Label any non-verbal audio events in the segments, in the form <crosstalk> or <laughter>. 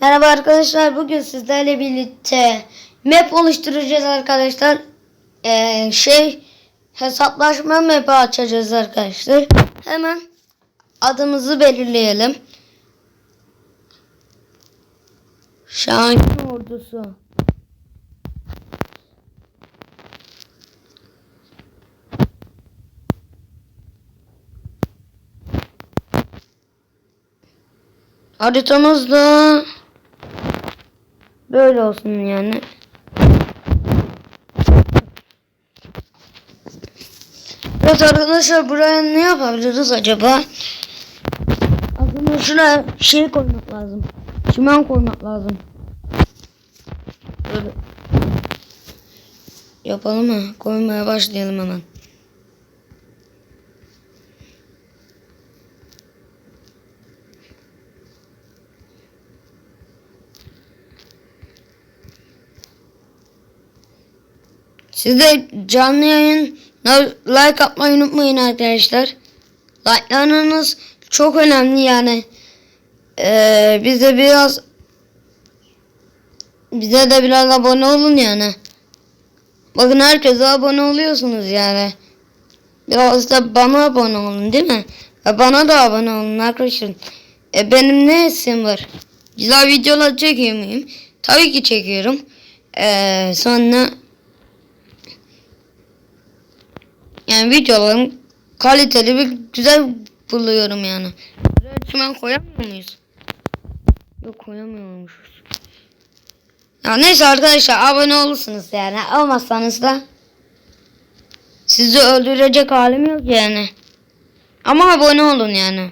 Merhaba arkadaşlar. Bugün sizlerle birlikte map oluşturacağız arkadaşlar. Ee, şey hesaplaşma map'i açacağız arkadaşlar. Hemen adımızı belirleyelim. Şahin ordusu. Haritamız da böyle olsun yani. Evet arkadaşlar buraya ne yapabiliriz acaba? Aslında şuraya şey koymak lazım. Çimen koymak lazım. Böyle. Yapalım mı? Koymaya başlayalım hemen. Siz de canlı yayın like atmayı unutmayın arkadaşlar. Like'larınız çok önemli yani. Ee, bize biraz bize de biraz abone olun yani. Bakın herkese abone oluyorsunuz yani. Biraz da bana abone olun değil mi? E bana da abone olun arkadaşlar. E benim ne isim var? Güzel videolar çekiyor muyum? Tabii ki çekiyorum. E, sonra yani videolarım kaliteli ve güzel buluyorum yani. Çimen koyamıyor muyuz? Yok koyamıyormuşuz. Ya neyse arkadaşlar abone olursunuz yani. Olmazsanız da sizi öldürecek halim yok yani. Ama abone olun yani.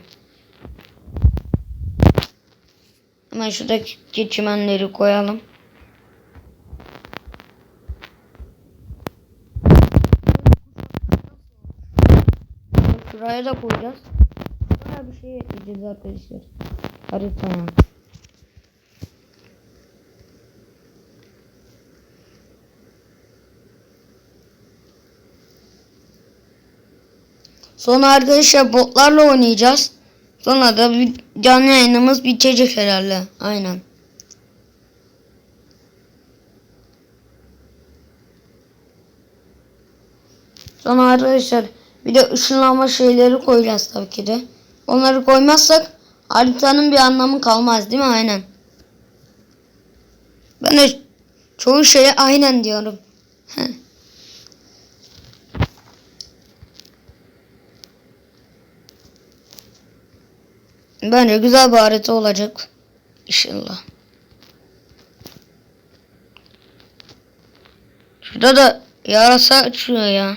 Hemen şuradaki çimenleri koyalım. Şuraya da koyacağız. Buraya bir şey ekleyeceğiz arkadaşlar. Haritaya. Sonra arkadaşlar botlarla oynayacağız. Sonra da bir canlı yayınımız bitecek herhalde. Aynen. Sonra arkadaşlar bir de ışınlanma şeyleri koyacağız tabii ki de. Onları koymazsak haritanın bir anlamı kalmaz değil mi? Aynen. Ben de çoğu şeye aynen diyorum. <laughs> Bence güzel bir harita olacak. İnşallah. Şurada da yarasa açıyor ya.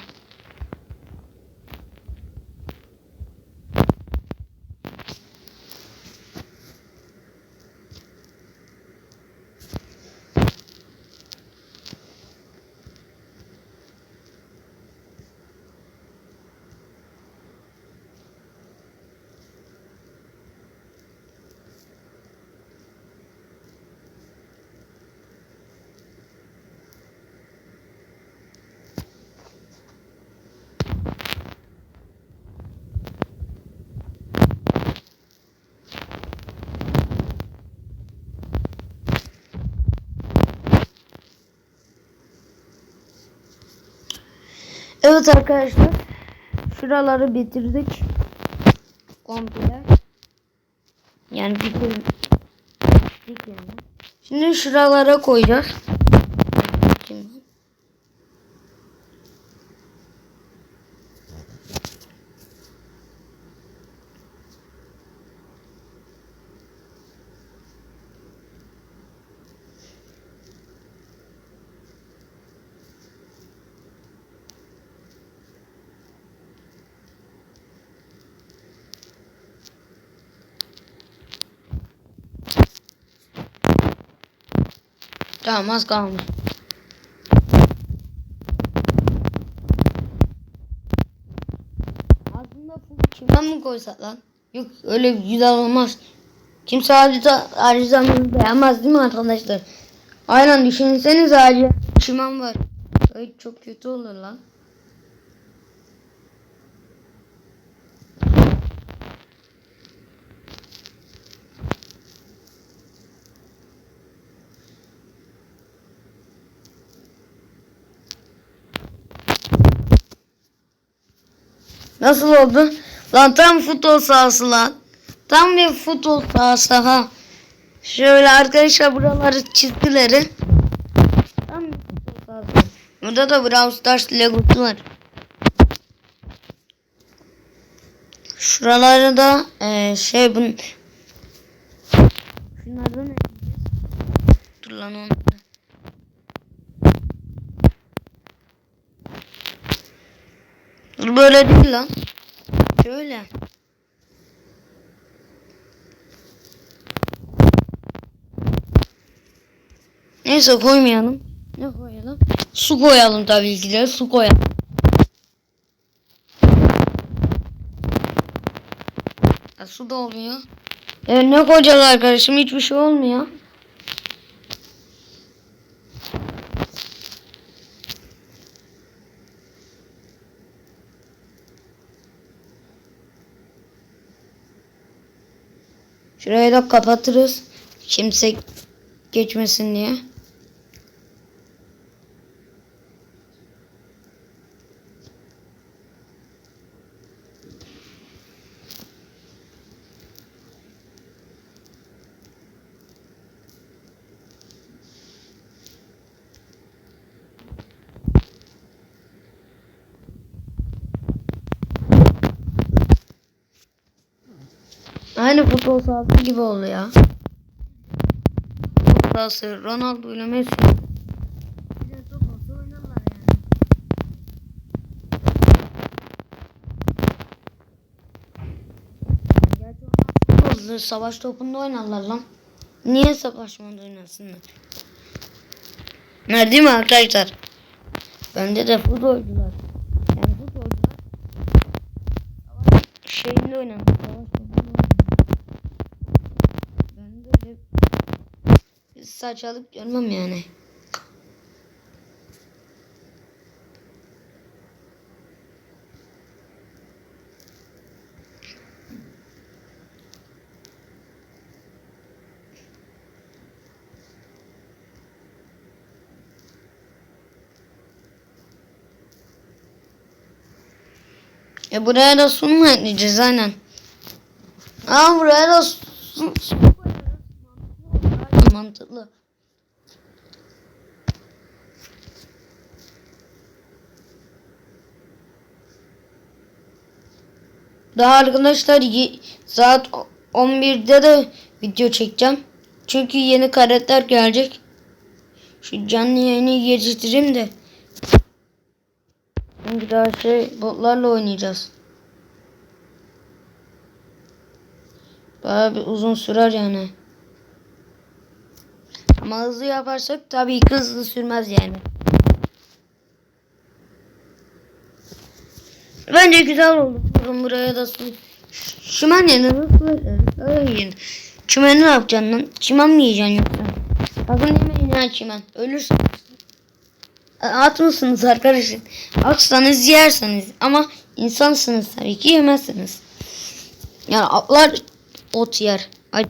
Evet arkadaşlar. Şuraları bitirdik. Komple. Yani bitirdik yani. Şimdi şuralara koyacağız. Tamam az kalmış. Aslında çimen mi koysak lan? Yok öyle güzel olmaz. Kimse harita haritamızı beğenmez değil mi arkadaşlar? Aynen düşünseniz harita çimen var. Ay çok kötü olur lan. Nasıl oldu? Lan tam futbol sahası lan. Tam bir futbol sahası ha. Şöyle arkadaşlar buraları çizgileri. Tam bir futbol sahası. Burada da Brawl Stars Legosu var. Şuraları da eee, şey bun Şunlardan? Dur lan onu. Böyle değil lan. Şöyle. Neyse koymayalım. Ne koyalım? Su koyalım tabii ki de. Su koyalım. Ya, su da olmuyor. E, ne koyacağız arkadaşım? Hiçbir şey olmuyor. Şurayı da kapatırız. Kimse geçmesin diye. Aynı futbol sahası gibi oldu ya. Futbol sahası Ronaldo ile Messi. Futbolda, savaş topunda oynarlar lan. Niye savaşmada oynasınlar? Ne değil mi arkadaşlar? Bende de futbolcular. Yani futbolcular savaş şeyinde oynanır. Savaş topunda oynanır. Ben de öyle bir saçalık görmem yani. E buraya da su mu ekleyeceğiz aynen. Aa buraya da su, su koyarız. Mantıklı. Mantıklı. Daha arkadaşlar saat 11'de de video çekeceğim. Çünkü yeni karakter gelecek. Şu canlı yayını geciktireyim de. Çünkü daha şey botlarla oynayacağız. Bayağı bir uzun sürer yani. Ama hızlı yaparsak tabii ki hızlı sürmez yani. Bence güzel oldu. Durun buraya da su. Çimen yerine nasıl veririz? Öyle yiyin. Çimeni ne yapacaksın lan? Çimen mi yiyeceksin yoksa? Sakın yemeyin ya çimen. Ölürsün. At mısınız arkadaşım? Atsanız yersiniz ama insansınız tabii ki yemezsiniz. Yani atlar ot yer. Ay.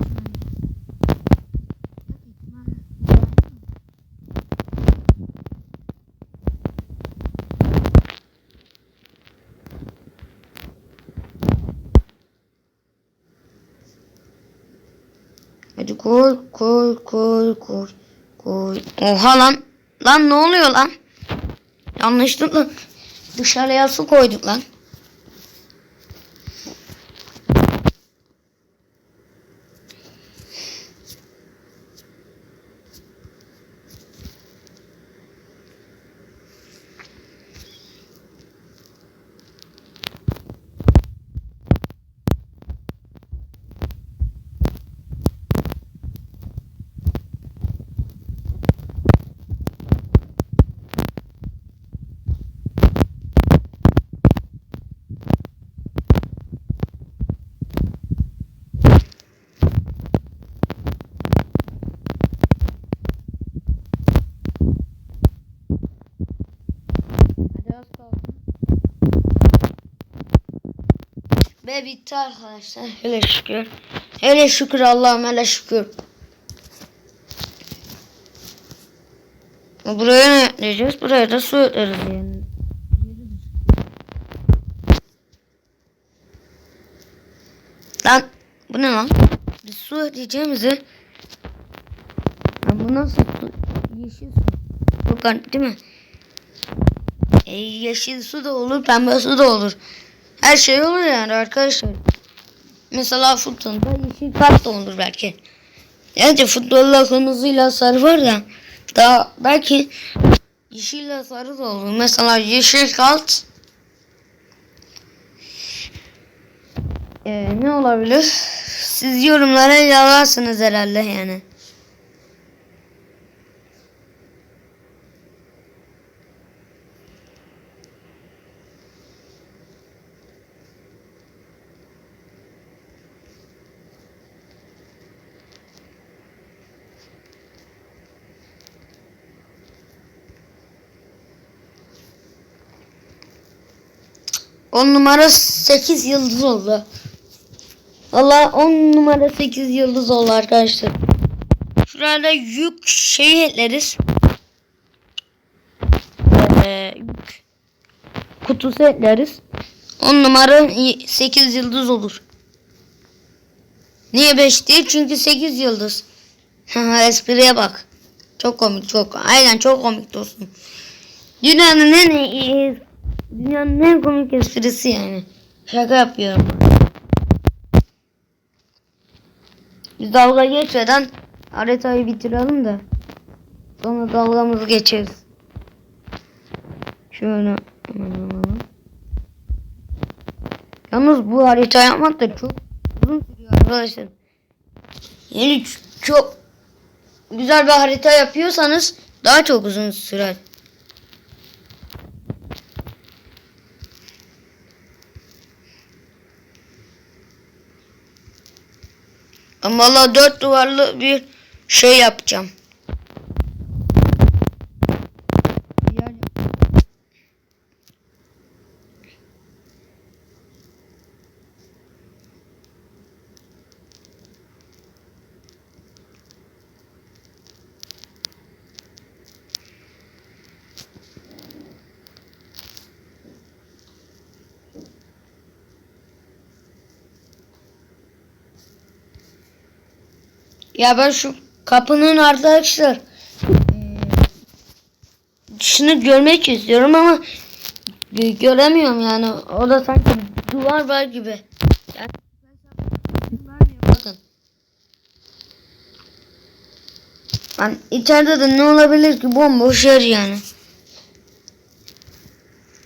Koy koy koy koy koy. Oha lan. Lan ne oluyor lan? Yanlışlıkla dışarıya su koyduk lan. Ve bitti arkadaşlar. Hele şükür. Hele şükür Allah'ım hele şükür. Buraya ne ekleyeceğiz? Buraya da su ekleriz yani. Lan bu ne lan? Biz su diyeceğimizi Lan bu nasıl su? Yeşil su. Yok değil mi? E, yeşil su da olur, pembe su da olur. Her şey olur yani arkadaşlar. Mesela futbolda yeşil kart da olur belki. Yani futbolda kırmızıyla sarı var ya. Daha belki yeşille sarı da olur. Mesela yeşil kart Ee, ne olabilir? Siz yorumlara yazarsınız herhalde yani. On numara 8 yıldız oldu. Valla 10 numara 8 yıldız oldu arkadaşlar. Şurada yük şey ekleriz. Ee, kutusu ekleriz. 10 numara 8 yıldız olur. Niye 5 değil? Çünkü 8 yıldız. <laughs> Espriye bak. Çok komik çok. Aynen çok komik dostum. Dünyanın en iyi, dünyanın en komik esprisi yani. Şaka yapıyorum. Biz dalga geçmeden haritayı bitirelim de sonra dalgamızı geçeriz. Şöyle. Yalnız bu harita yapmak da çok uzun sürüyor arkadaşlar. Yani çok güzel bir harita yapıyorsanız daha çok uzun sürer. Ama valla dört duvarlı bir şey yapacağım. Yani Ya ben şu kapının arkadaşlar dışını görmek istiyorum ama gö- göremiyorum yani. O da sanki duvar var gibi. Yani, bakın. Ben içeride de ne olabilir ki bomboş yer yani.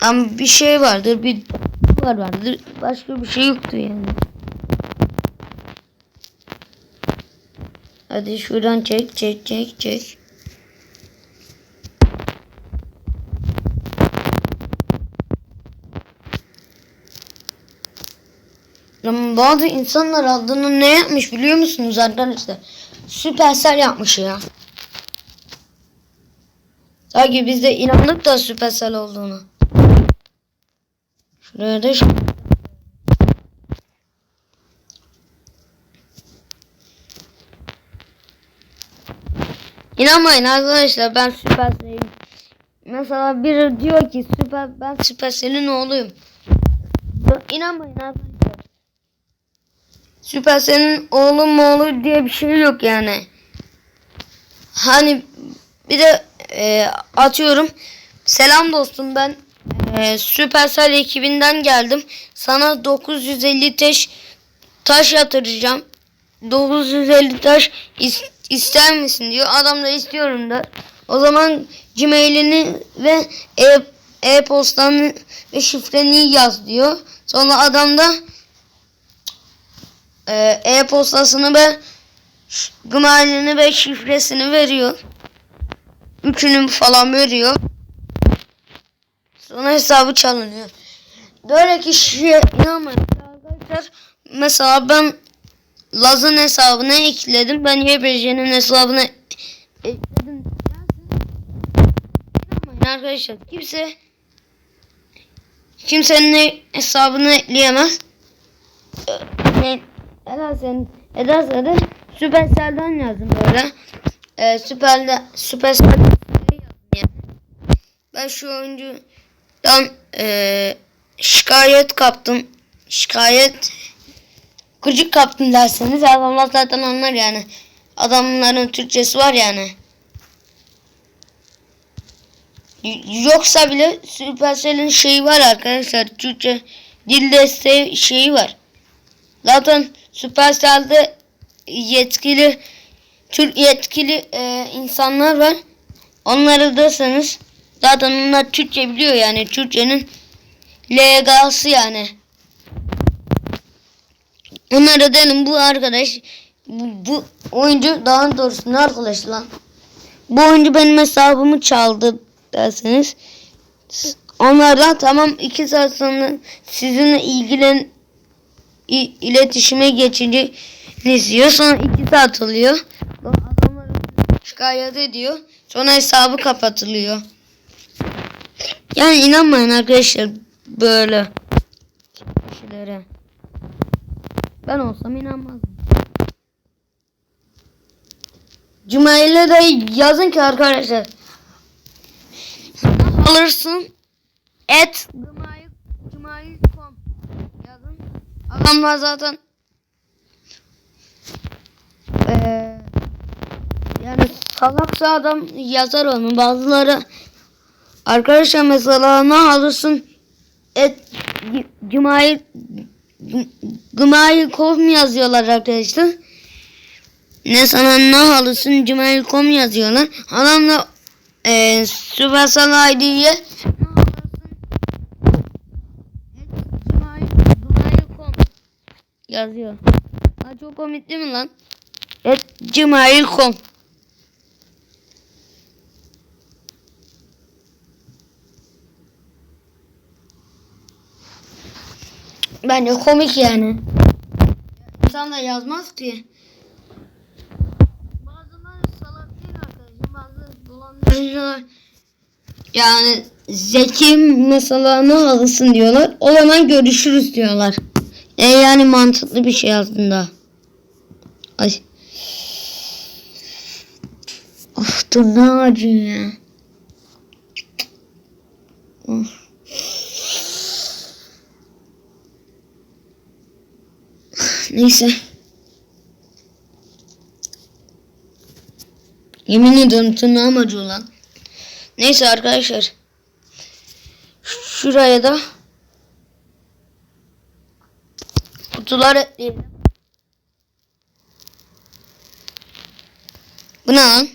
Ama bir şey vardır, bir duvar vardır. Başka bir şey yoktu yani. Hadi şuradan çek çek çek çek. Lan bazı insanlar adını ne yapmış biliyor musunuz arkadaşlar? Süpersel yapmış ya. Sanki biz de inandık da süpersel olduğunu. Şuraya da şu- İnanmayın arkadaşlar ben Süpersel'im. Mesela biri diyor ki süper ben Süpersel'in oğluyum. İnanmayın arkadaşlar. Süpersel'in oğlu mu oğlu diye bir şey yok yani. Hani bir de e, atıyorum. Selam dostum ben e, Süpersel ekibinden geldim. Sana 950 taş taş yatıracağım. 950 taş is- ister misin diyor. Adam da istiyorum der. O zaman Gmail'ini ve e- e-postanı ve şifreni yaz diyor. Sonra adam da e, e-postasını ve Gmail'ini ve şifresini veriyor. Üçünü falan veriyor. Sonra hesabı çalınıyor. Böyle kişiye inanmayın arkadaşlar. Mesela ben Laz'ın hesabına ekledim. Ben YBC'nin hesabına ekledim. İnanmayın arkadaşlar. Kimse kimsenin hesabını ekleyemez. Ne, edersen, ederse de Supercell'den yazın böyle. Ee, Süper'de yani. Ben şu oyuncudan e, şikayet kaptım. Şikayet gıcık kaptım derseniz adamlar zaten anlar yani. Adamların Türkçesi var yani. Yoksa bile Supercell'in şeyi var arkadaşlar. Türkçe dil desteği şeyi var. Zaten Supercell'de yetkili Türk yetkili e, insanlar var. Onları dasanız zaten onlar Türkçe biliyor yani Türkçenin LGA'sı yani. Onlara dedim bu arkadaş bu, bu oyuncu daha doğrusu ne arkadaş lan? Bu oyuncu benim hesabımı çaldı derseniz onlardan tamam iki saat sonra sizinle ilgilen iletişime geçeceğiniz diyor. Sonra iki saat oluyor. Adamlar şikayet ediyor. Sonra hesabı kapatılıyor. Yani inanmayın arkadaşlar böyle kişilere. Ben olsam inanmazdım. Cuma'yla da yazın ki arkadaşlar. Alırsın et Cuma'yı.com yazın. Adamlar zaten eee yani salaksa adam yazar onu. Bazıları arkadaşlar mesela ne alırsın et Cuma'yı Gmail.com yazıyorlar arkadaşlar. Ne sana ne alırsın Gmail.com yazıyorlar. Adamla e, Supercell ID'ye yazıyor. Ha, çok komik değil mi lan? Et Gmail.com Bence komik yani. İnsan da yazmaz ki. Bazıları salak değil arkadaşım. Bazı dolandırıcılar yani zeki mesela ne alsın diyorlar. O zaman görüşürüz diyorlar. E yani mantıklı bir şey aslında. Ay. Of dur ne acıyor ya. Of. Neyse. Yemin ediyorum tırnağım acıyor lan. Neyse arkadaşlar. Şuraya da kutular ekleyelim. Bu ne lan?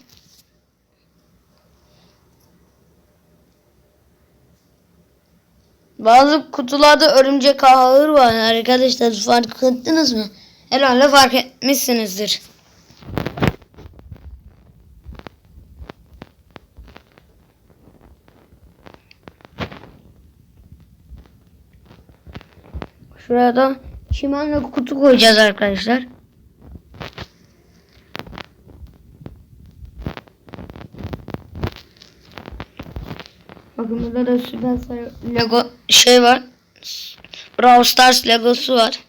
Bazı kutularda örümcek ağır var arkadaşlar fark ettiniz mi? Herhalde fark etmişsinizdir. Şuraya da çimenle kutu koyacağız arkadaşlar. Burada da Supercell Lego şey var. Brawl Stars Legosu var.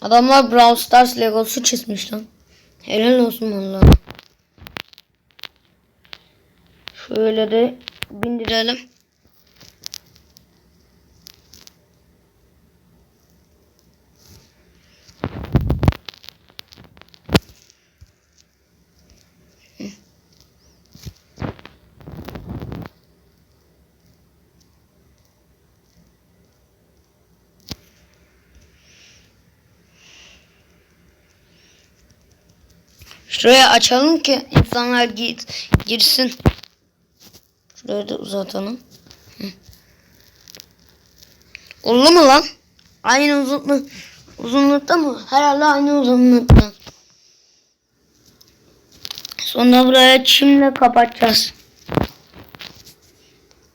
Adamlar Brawl Stars Legosu çizmiş lan. Helal olsun valla. Şöyle de bindirelim. Şuraya açalım ki insanlar git girsin. Şuraya da uzatalım. Hı. Mu lan? Aynı uzunluk uzunlukta mı? Herhalde aynı uzunlukta. Sonra buraya çimle kapatacağız.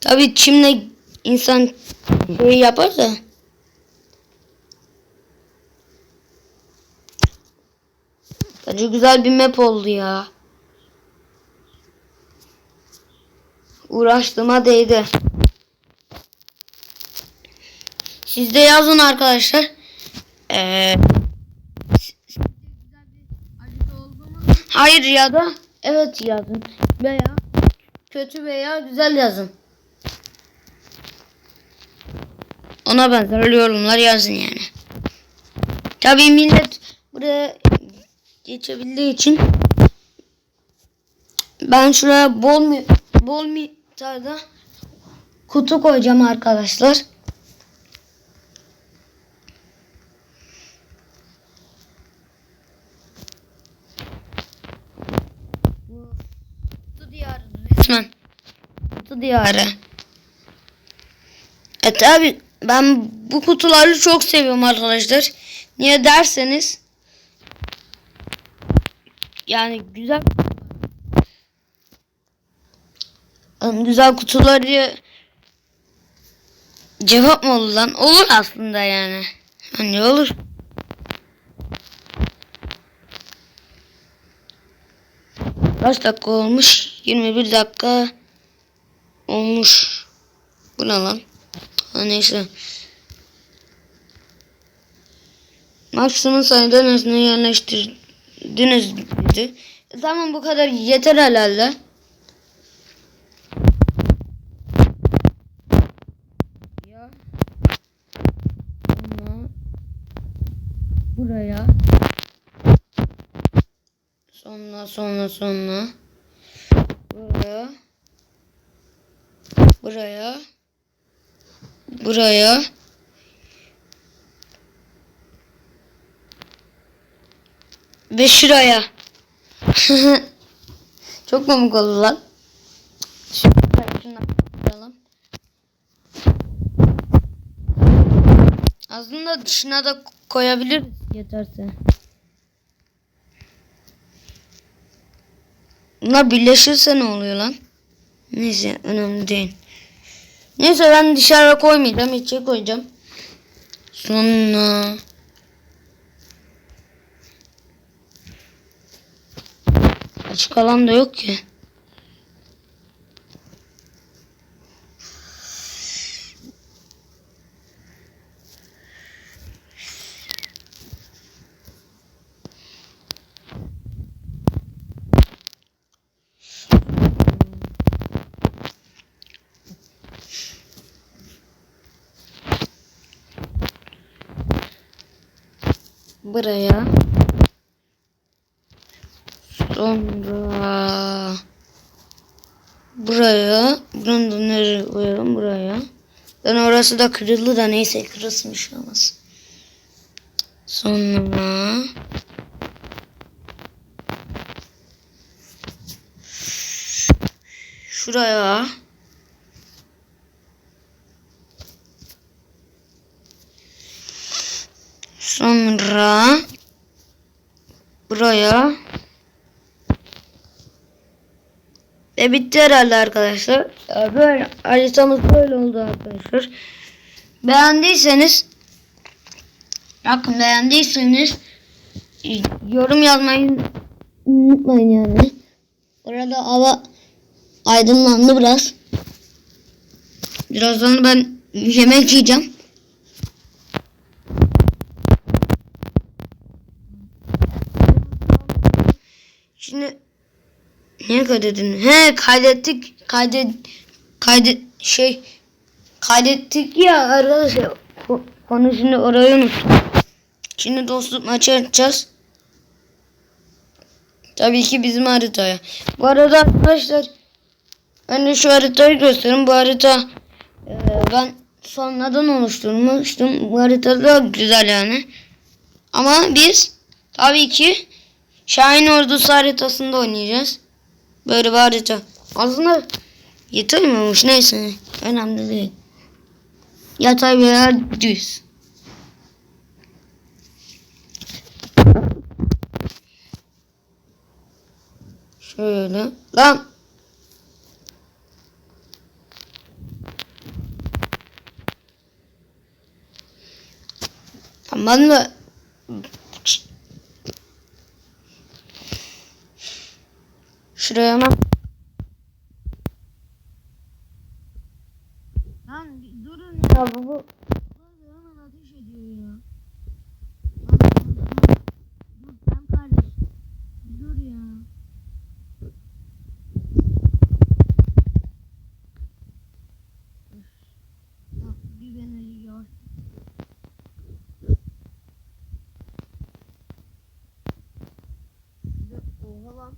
Tabii çimle insan şey yapar da. Bence güzel bir map oldu ya. Uğraştığıma değdi. Siz de yazın arkadaşlar. Ee, hayır ya da evet yazın. Veya kötü veya güzel yazın. Ona benzer yorumlar yazın yani. Tabii millet buraya geçebildiği için ben şuraya bol mi bol miktarda kutu koyacağım arkadaşlar. Kutu diyarı resmen. Kutu. E tabi ben bu kutuları çok seviyorum arkadaşlar. Niye derseniz yani güzel güzel kutuları cevap mı olur lan? Olur aslında yani. Hani olur. Kaç dakika olmuş? 21 dakika olmuş. Bu ne lan? Ha, neyse. Maksimum sayıda nesne yerleştirdiniz E, Tamam bu kadar yeter herhalde. Ya. Sonra buraya. Sonra sonra sonra. Buraya. Buraya. Buraya. Ve şuraya. <laughs> Çok komik oldu lan. Şuraya şundan. Aslında dışına da koyabiliriz yeterse. Bunlar birleşirse ne oluyor lan? Neyse önemli değil. Neyse ben dışarı koymayacağım. içe koyacağım. Sonra açık alan da yok ki. Buraya. Sonra buraya. Bunu da nereye koyalım? Buraya. Ben orası da kırıldı da neyse kırılsın bir şey olmaz. Sonra şuraya sonra buraya bitti herhalde arkadaşlar. Ya Böyle haritamız böyle oldu arkadaşlar. Beğendiyseniz bakın beğendiyseniz yorum yazmayı unutmayın yani. Orada hava aydınlandı biraz. Birazdan ben yemek yiyeceğim. Şimdi niye kaydedin? He kaydettik. Kaydet kaydet şey kaydettik ya arkadaşlar. Konu şimdi orayı unuttum. Şimdi dostluk maçı açacağız. Tabii ki bizim haritaya. Bu arada arkadaşlar ben de şu haritayı göstereyim. Bu harita e, ben sonradan oluşturmuştum. Bu harita da güzel yani. Ama biz tabii ki Şahin Ordusu haritasında oynayacağız. Böyle bir harita. Aslında yetermiyormuş neyse. Önemli değil. Yatay veya düz. Şöyle. Lan. Tamam mı? Şuraya hemen. Lan bir durun ya bu. bu. Hemen ateş ediyor ya. Dur ben kardeş. Dur ya. Büyük enerji var. Oha lan.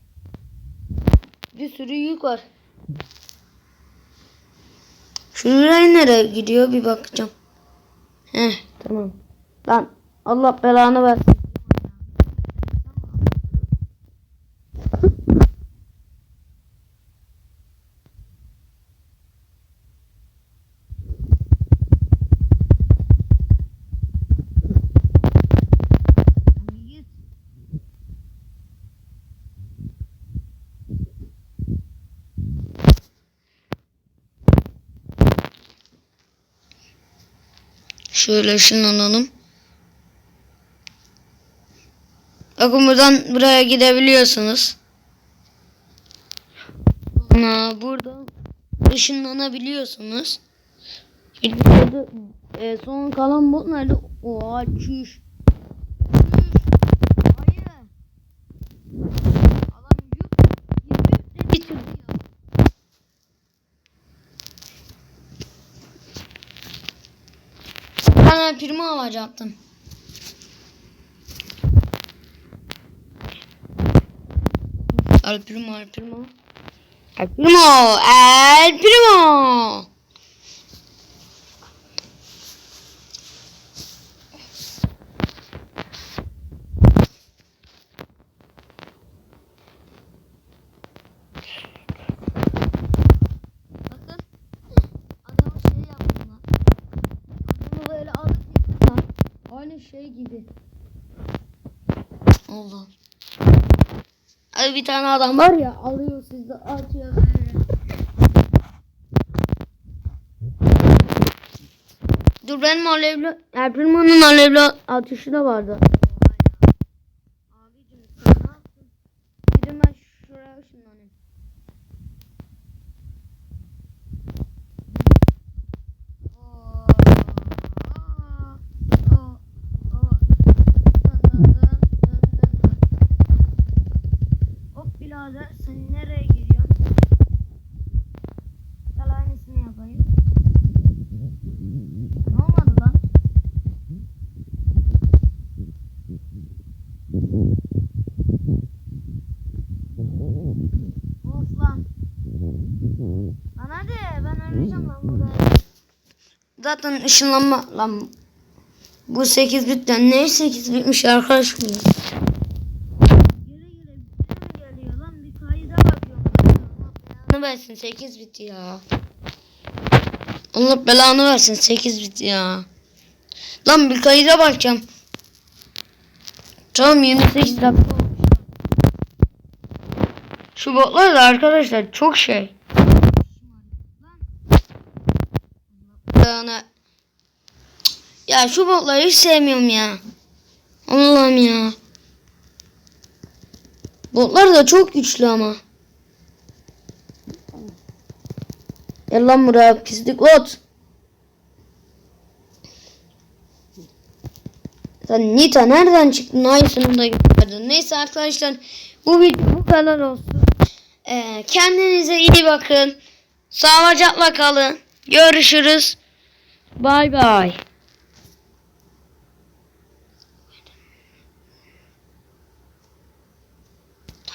Bir sürü yük var. Şuraya nereye gidiyor bir bakacağım. Heh tamam. Lan Allah belanı versin. Şöyle ışınlanalım. Bakın buradan buraya gidebiliyorsunuz. Sonra buradan ışınlanabiliyorsunuz. E, son kalan bot nerede? Oha çüş. Çüş. Hayır. Adam yük. Yük de bitirdi ya. Ben primo alacaktım. Al primo, al primo. Al primo, al primo. Bakın. Adamı şey yaptım lan. Adamı böyle alıp yıktım lan. Aynı şey gibi. Allah. Abi bir tane adam var ya alıyor sizi atıyor. Dur benim alevli, Erbilman'ın alevli ateşi de vardı. Birader sen nereye gidiyorsun? Gel yapayım. Ne olmadı lan? Of lan. Lan hadi ben öleceğim lan burada. Zaten ışınlanma lan. Bu 8 bitten ne 8 bitmiş arkadaş bu. Gele gele bir geliyor lan bir kayda bakıyorum. Allah belanı versin 8 bit ya. Allah belanı versin 8 bit ya. Lan bir kayda bakacağım. Tamam 28 dakika. Şu botlar da arkadaşlar çok şey. Yani ya şu botları hiç sevmiyorum ya. Allah'ım ya. Botlar da çok güçlü ama. Gel lan buraya pislik bot. Sen Nita nereden çıktın? Aynısını da gösterdin. Neyse arkadaşlar bu video bu kadar olsun. Ee, kendinize iyi bakın. Sağlıcakla kalın. Görüşürüz. Bay bay.